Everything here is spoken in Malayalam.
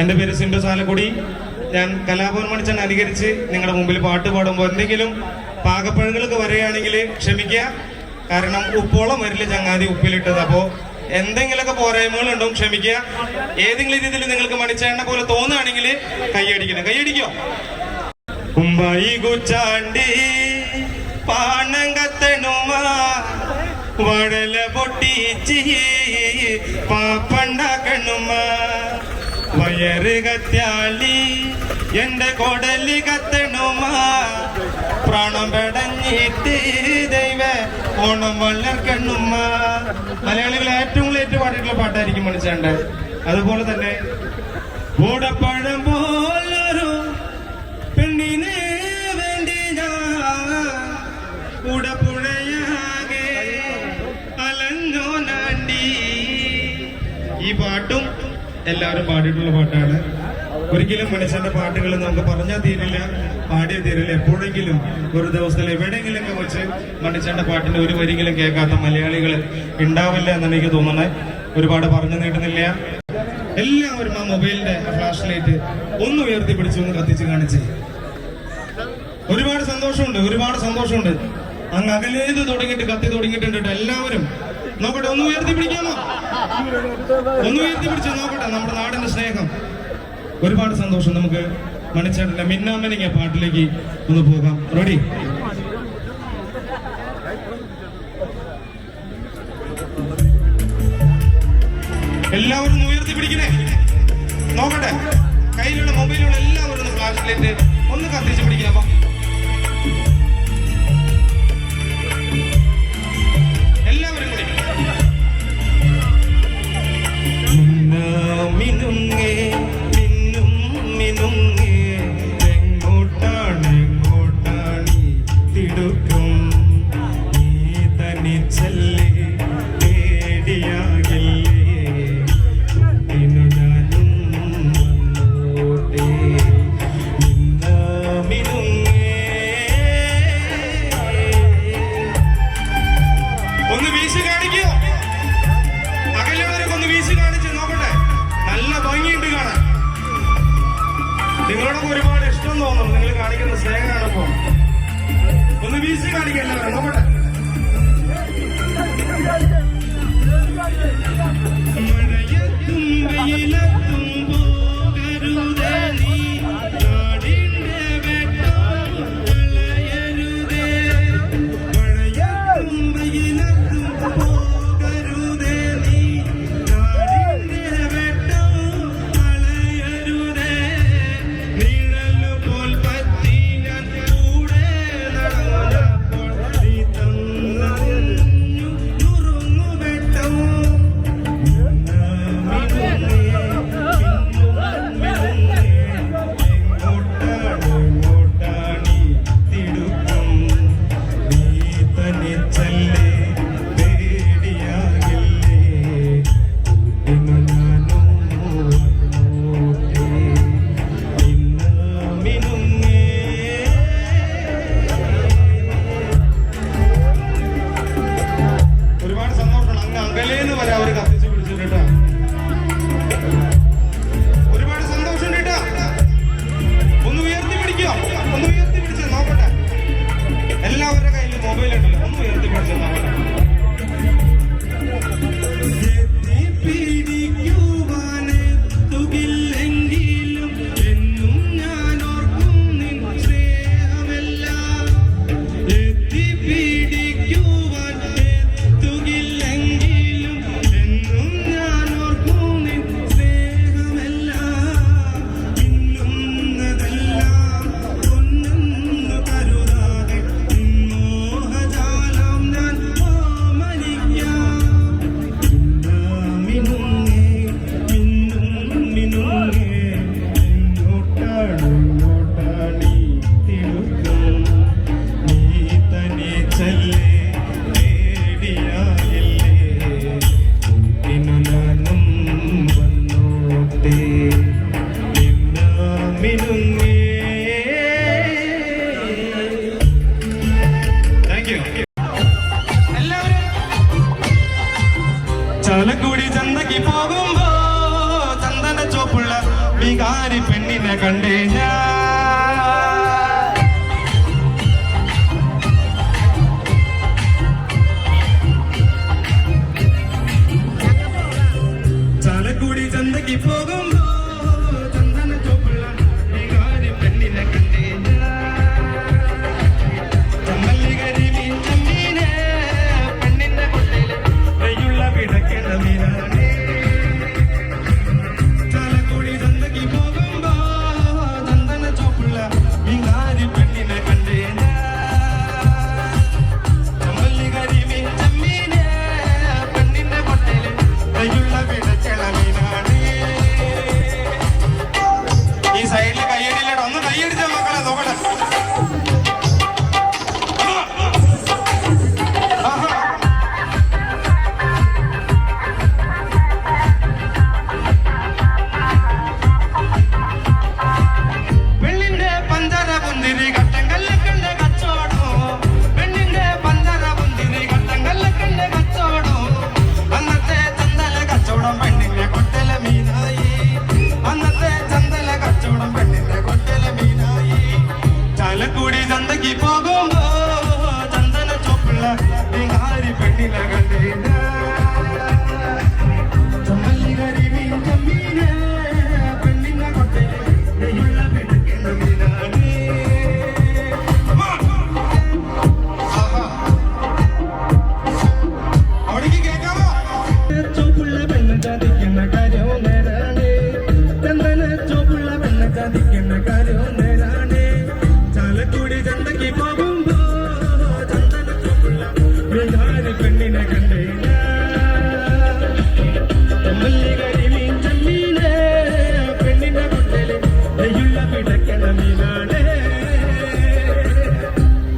എന്റെ പേര് സിന്ധു സാലക്കുടി. ഞാൻ കലാഭവൻ മണിച്ചൻ അനുകരിച്ച് നിങ്ങളുടെ മുമ്പിൽ പാട്ട് പാടുമ്പോൾ എന്തെങ്കിലും പാകപ്പഴങ്ങളൊക്കെ വരികയാണെങ്കിൽ ക്ഷമിക്കുക. കാരണം ഉപ്പോളം വരില്ല ചങ്ങാതി ഉപ്പിലിട്ടത്. അപ്പോൾ എന്തെങ്കിലുമൊക്കെ പോരായ്മകളുണ്ടോ ക്ഷമിക്കുക. ഏതെങ്കിലും രീതിയിൽ നിങ്ങൾക്ക് മണിച്ചേണ്ട പോലെ തോന്നുകയാണെങ്കിൽ കൈയടിക്കണം കൈയടിക്കോ കുമ്പായി കുച്ചാണ്ടി പാണം കത്തണുമാ വടല പൊട്ടിച്ച് പാപ്പണ്ടാക്കണുമ വയറ് കത്യാളി എന്റെ കൊടലി കത്തണുമാ. പ്രാണം പെടഞ്ഞിട്ട് ദൈവ ഓണം വളർക്കണ്ണുമാ മലയാളികൾ ഏറ്റവും കൂടുതൽ ഏറ്റവും പാടിയിട്ടുള്ള പാട്ടായിരിക്കും മനസ്സിലാണ്ട് അതുപോലെ തന്നെ കൂടെ പോലൊരു എല്ലാവരും പാടിയിട്ടുള്ള പാട്ടാണ്. ഒരിക്കലും മനുഷ്യന്റെ പാട്ടുകൾ നമുക്ക് പറഞ്ഞാൽ തീരില്ല പാടിയ തീരില്ല. എപ്പോഴെങ്കിലും ഒരു ദിവസത്തിൽ എവിടെയെങ്കിലൊക്കെ വെച്ച് മനുഷ്യന്റെ പാട്ടിന്റെ ഒരു വരിയെങ്കിലും കേൾക്കാത്ത മലയാളികൾ ഉണ്ടാവില്ല എന്നാണ് എനിക്ക് തോന്നുന്നത്. ഒരുപാട് പറഞ്ഞു നീട്ടുന്നില്ല. എല്ലാവരും ആ മൊബൈലിന്റെ ഫ്ലാഷ് ലൈറ്റ് ഒന്ന് ഉയർത്തി പിടിച്ചു ഒന്ന് കത്തിച്ച് കാണിച്ച്. ഒരുപാട് സന്തോഷമുണ്ട് ഒരുപാട് സന്തോഷമുണ്ട്. അങ്ങ് അകലേത് തുടങ്ങിയിട്ട് കത്തി തുടങ്ങിയിട്ടുണ്ട് എല്ലാവരും. നോക്കട്ടെ ഒന്ന് ഉയർത്തി പിടിക്കാമോ? ഒന്ന് ഉയർത്തി പിടിച്ച് നോക്കട്ടെ നമ്മുടെ നാടിന്റെ സ്നേഹം. ഒരുപാട് സന്തോഷം നമുക്ക് മണിച്ചേട്ടന്റെ മിന്നാമനിങ്ങ പാട്ടിലേക്ക് ഒന്ന് പോകാം. റെഡി എല്ലാവരും ഉയർത്തി പിടിക്കണേ. നോക്കട്ടെ കയ്യിലുള്ള മൊബൈലുള്ള എല്ലാവരും ഒന്ന് ഒന്ന് കത്തിച്ച് ഒന്ന് വീശി ചാലക്കുടി ചന്തക്ക് പോകുമ്പോ ചന്ദന ചോപ്പുള്ള വികാരി പെണ്ണിനെ കണ്ടേ.